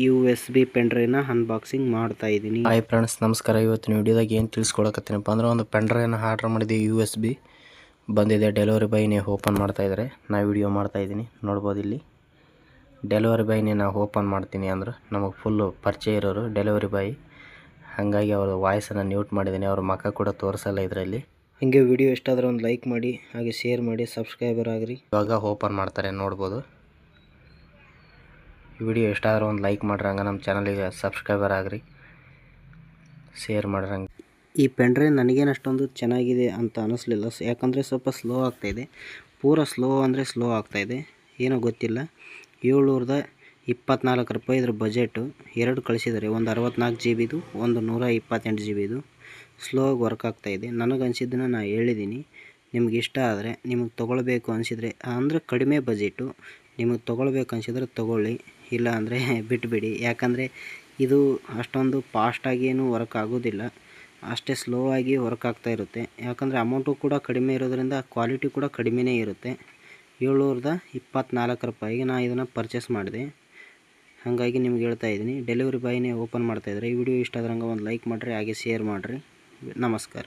You S B ಪೆನ್ಡ್ರೈವ್ನ unboxing ಮಾಡ್ತಾ ಇದ್ದೀನಿ. ಹಾಯ್ ಫ್ರೆಂಡ್ಸ್ ನಮಸ್ಕಾರ. ಇವತ್ತಿನ ವಿಡಿಯೋದಾಗ ಏನು ತಿಳಿಸ್ಕೊಳಕತ್ತೀನಪ್ಪ ಅಂದ್ರೆ ಒಂದು ಪೆನ್ಡ್ರೈವ್ನ ಆರ್ಡ್ರ್ ಮಾಡಿದ್ದೆ ಯು ಎಸ್ ಬಿ ಬಂದಿದೆ ಡೆಲಿವರಿ ಬಾಯ್ನೇ ಓಪನ್ ಮಾಡ್ತಾ ಇದ್ದಾರೆ ನಾ ವಿಡಿಯೋ ಮಾಡ್ತಾ ಇದ್ದೀನಿ. ನೋಡ್ಬೋದು ಇಲ್ಲಿ. ಡೆಲಿವರಿ ಬಾಯ್ನೇ ನಾವು ಓಪನ್ ಮಾಡ್ತೀನಿ ಅಂದ್ರೆ ನಮಗೆ ಫುಲ್ಲು ಪರಿಚಯ ಇರೋರು ಡೆಲಿವರಿ ಬಾಯ್ ಹಾಗಾಗಿ ಅವರು ವಾಯ್ಸನ್ನು ನ್ಯೂಟ್ ಮಾಡಿದ್ದೀನಿ. ಅವ್ರ ಮಕ್ಕ ಕೂಡ ತೋರಿಸಲ್ಲ ಇದರಲ್ಲಿ. ಹಾಗೆ ವಿಡಿಯೋ ಇಷ್ಟ ಆದರೆ ಒಂದು ಲೈಕ್ ಮಾಡಿ ಹಾಗೆ ಶೇರ್ ಮಾಡಿ ಸಬ್ಸ್ಕ್ರೈಬರ್ ಆಗಿರಿ. ಇವಾಗ ಓಪನ್ ಮಾಡ್ತಾರೆ ನೋಡ್ಬೋದು. ಈ ವಿಡಿಯೋ ಇಷ್ಟ ಆದ್ರೆ ಒಂದು ಲೈಕ್ ಮಾಡ್ರಿ, ಹಂಗೆ ನಮ್ಮ ಚಾನಲಿಗೆ ಸಬ್ಸ್ಕ್ರೈಬರ್ ಆಗ್ರಿ. ಶೇರ್ ಮಾಡ್ರಿ ಹಂಗೆ. ಈ ಪೆನ್ಡ್ರೈವ್ ನನಗೇನು ಅಷ್ಟೊಂದು ಚೆನ್ನಾಗಿದೆ ಅಂತ ಅನ್ನಿಸ್ಲಿಲ್ಲ ಯಾಕಂದರೆ ಸ್ವಲ್ಪ ಸ್ಲೋ ಆಗ್ತಾಯಿದೆ ಪೂರ ಸ್ಲೋ ಅಂದರೆ ಸ್ಲೋ ಆಗ್ತಾಯಿದೆ ಏನೋ ಗೊತ್ತಿಲ್ಲ. ಏಳ್ನೂರದ ಇಪ್ಪತ್ನಾಲ್ಕು ರೂಪಾಯಿ ಇದ್ರ ಬಜೆಟು. ಎರಡು ಕಳಿಸಿದ್ದಾರೆ ಒಂದು ಅರವತ್ನಾಲ್ಕು ಜಿ ಬಿದು ಒಂದು ನೂರ ಇಪ್ಪತ್ತೆಂಟು ಜಿ ಬಿದು ಸ್ಲೋ ಆಗಿ ವರ್ಕ್ ಆಗ್ತಾಯಿದೆ ನನಗೆ ಅನಿಸಿದ್ದನ್ನು ನಾನು ಹೇಳಿದ್ದೀನಿ ನಿಮ್ಗೆ ಇಷ್ಟ ಆದರೆ ನಿಮಗೆ ತೊಗೊಳ್ಬೇಕು ಅನಿಸಿದರೆ, ಅಂದರೆ ಕಡಿಮೆ ಬಜೆಟು. ನಿಮಗೆ ತೊಗೊಳ್ಬೇಕು ಅನಿಸಿದ್ರೆ ತೊಗೊಳ್ಳಿ ಇಲ್ಲ ಅಂದರೆ ಬಿಟ್ಬಿಡಿ. ಯಾಕಂದರೆ ಇದು ಅಷ್ಟೊಂದು ಫಾಸ್ಟಾಗಿ ಏನು ವರ್ಕ್ ಆಗೋದಿಲ್ಲ. ಅಷ್ಟೇ ಸ್ಲೋ ಆಗಿ ವರ್ಕ್ ಆಗ್ತಾ ಇರುತ್ತೆ. ಯಾಕಂದರೆ ಅಮೌಂಟು ಕೂಡ ಕಡಿಮೆ ಇರೋದ್ರಿಂದ ಕ್ವಾಲಿಟಿ ಕೂಡ ಕಡಿಮೆನೇ ಇರುತ್ತೆ. ಏಳ್ನೂರದ ಇಪ್ಪತ್ನಾಲ್ಕು ರೂಪಾಯಿಗೆ ನಾನು ಇದನ್ನು ಪರ್ಚೇಸ್ ಮಾಡಿದೆ. ಹಾಗಾಗಿ ನಿಮ್ಗೆ ಹೇಳ್ತಾ ಇದ್ದೀನಿ ಡೆಲಿವರಿ ಬಾಯ್ನೇ ಓಪನ್ ಮಾಡ್ತಾಯಿದ್ರೆ ಈ ವಿಡಿಯೋ ಇಷ್ಟ ಆದ್ರಂಗೆ ಒಂದು ಲೈಕ್ ಮಾಡಿರಿ, ಹಾಗೆ ಶೇರ್ ಮಾಡಿರಿ. ನಮಸ್ಕಾರ.